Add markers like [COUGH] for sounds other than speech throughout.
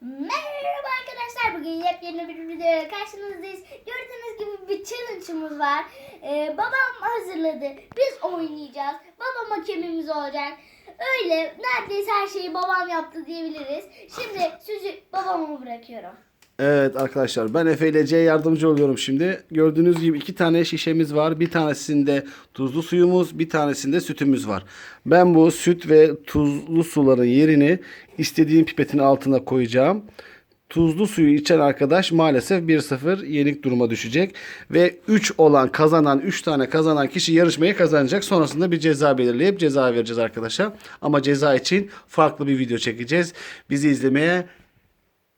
Merhaba arkadaşlar. Bugün yepyeni bir videoya karşınızdayız. Gördüğünüz gibi bir challenge'ımız var. Ee, babam hazırladı. Biz oynayacağız. Babam hakemimiz olacak. Öyle neredeyse her şeyi babam yaptı diyebiliriz. Şimdi sözü babama bırakıyorum. Evet arkadaşlar ben Efe ile C'ye yardımcı oluyorum şimdi. Gördüğünüz gibi iki tane şişemiz var. Bir tanesinde tuzlu suyumuz, bir tanesinde sütümüz var. Ben bu süt ve tuzlu suların yerini istediğim pipetin altına koyacağım. Tuzlu suyu içen arkadaş maalesef 1-0 yenik duruma düşecek. Ve 3 olan kazanan 3 tane kazanan kişi yarışmayı kazanacak. Sonrasında bir ceza belirleyip ceza vereceğiz arkadaşa. Ama ceza için farklı bir video çekeceğiz. Bizi izlemeye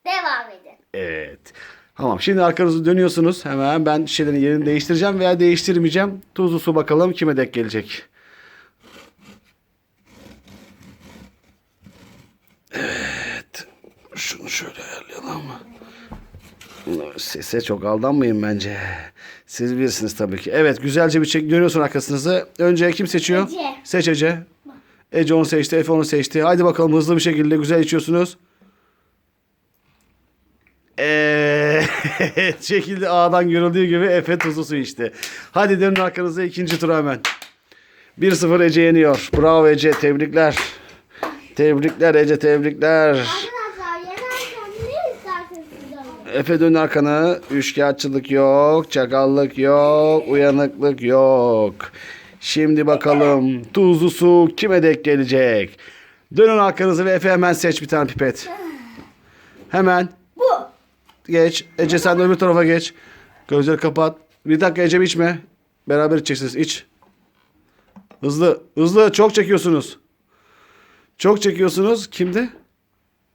Devam edin. Evet. Tamam şimdi arkanızı dönüyorsunuz. Hemen ben şişelerin yerini değiştireceğim veya değiştirmeyeceğim. Tuzlu su bakalım kime denk gelecek. Evet. Şunu şöyle ayarlayalım. Sese çok aldanmayın bence. Siz bilirsiniz tabii ki. Evet güzelce bir çek dönüyorsun arkasınızı. Önce kim seçiyor? Ece. Seç Ece. Ece onu seçti, Efe onu seçti. Haydi bakalım hızlı bir şekilde güzel içiyorsunuz. Evet. şekilde [LAUGHS] A'dan görüldüğü gibi Efe tuzlu su içti. Hadi dönün arkanıza ikinci tura hemen. 1-0 Ece yeniyor. Bravo Ece. Tebrikler. Tebrikler Ece. Tebrikler. Arkadaşlar yenerken ne isterseniz siz alın. Efe dön arkana. Üçkağıtçılık yok. Çakallık yok. Uyanıklık yok. Şimdi bakalım tuzlu su kime denk gelecek? Dönün arkanızı ve Efe hemen seç bir tane pipet. Hemen. Geç. Ece sen de öbür tarafa geç. Gözleri kapat. Bir dakika Ece içme. Beraber içeceksiniz. İç. Hızlı. Hızlı. Çok çekiyorsunuz. Çok çekiyorsunuz. Kimde?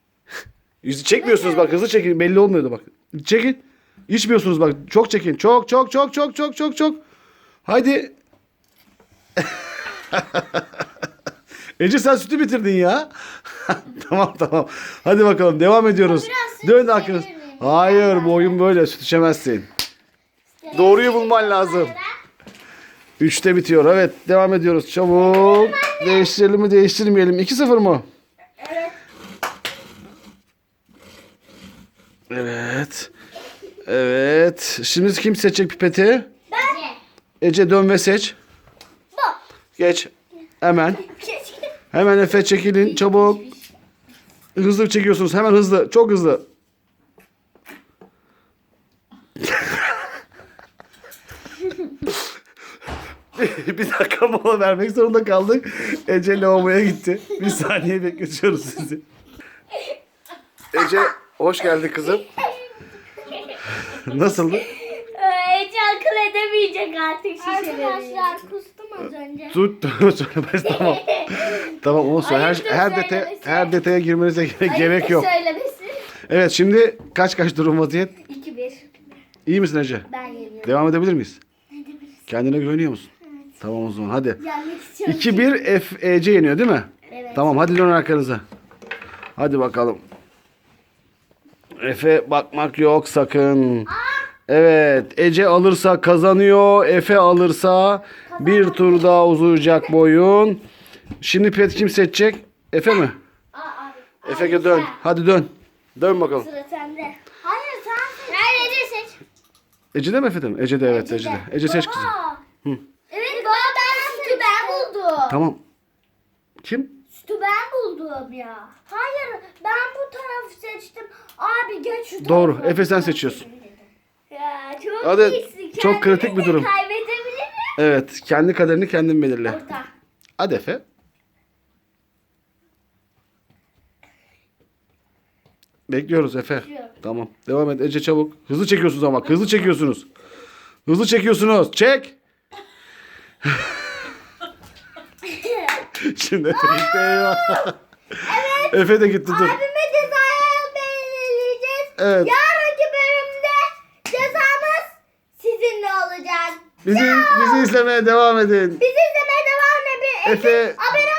[LAUGHS] Yüzü çekmiyorsunuz bak. Hızlı çekin. Belli olmuyordu bak. Çekin. İçmiyorsunuz bak. Çok çekin. Çok çok çok çok çok çok çok. Haydi. [LAUGHS] Ece sen sütü bitirdin ya. [LAUGHS] tamam tamam. Hadi bakalım devam ediyoruz. Dön arkadaş. Hayır bu oyun böyle süt içemezsin. Doğruyu bulman lazım. Üçte bitiyor. Evet devam ediyoruz. Çabuk. Değiştirelim mi değiştirmeyelim. 2-0 mı? Evet. Evet. Evet. Şimdi kim seçecek pipeti? Ben. Ece dön ve seç. Bu. Geç. Hemen. Hemen Efe çekilin. Çabuk. Hızlı çekiyorsunuz. Hemen hızlı. Çok hızlı. [LAUGHS] bir dakika mola vermek zorunda kaldık. Ece lavaboya gitti. Bir saniye bekletiyoruz sizi. Ece hoş geldin kızım. Nasıldı? Hiç akıl edemeyecek artık şişeleri. Arkadaşlar kustum az önce. Tut, [LAUGHS] söylemez tamam. Tamam onu söyle. Her, Ayıptır her, detay, söylemesi. her detaya girmenize gerek, yok. Söylemesi. Evet şimdi kaç kaç durum vaziyet? 2-1. İyi misin Ece? Ben yeniyorum. Devam edebilir miyiz? Kendine güveniyor musun? Tamam o zaman hadi. Yenmek istiyorum. 2-1 F, Ece yeniyor değil mi? Evet. Tamam hadi dön arkanıza. Hadi bakalım. Efe bakmak yok sakın. Evet Ece alırsa kazanıyor. Efe alırsa bir tur daha uzayacak bu oyun. Şimdi pet kim seçecek? Efe mi? Aa, abi. Efe dön. Hadi dön. Dön bakalım. Sıra sende. Hayır sen seç. Hayır Ece seç. Ece de mi Efe de mi? Ece de evet Ece de. Ece seç kızım. Baba. Evet baba ben sütü ben buldum. Tamam. Kim? Sütü ben buldum ya. Hayır ben bu tarafı seçtim. Abi geç şu Doğru, tarafa. Efe sen seçiyorsun. Ya çok Hadi, iyisin. çok kritik bir durum. Kaybedebilir miyim? Evet. Kendi kaderini kendin belirle. Orta. Hadi Efe. Bekliyoruz Efe. Bekliyorum. Tamam. Devam et Ece çabuk. Hızlı çekiyorsunuz ama. Hızlı çekiyorsunuz. Hızlı çekiyorsunuz. Çek. [LAUGHS] Şimdi Efe gitti. Eyvah. Efe de gitti dur. Abime cezayı belirleyeceğiz. Evet. Yarınki bölümde cezamız sizinle olacak. Bizi, bizi izlemeye devam edin. Bizi izlemeye devam edin. Efe- Abone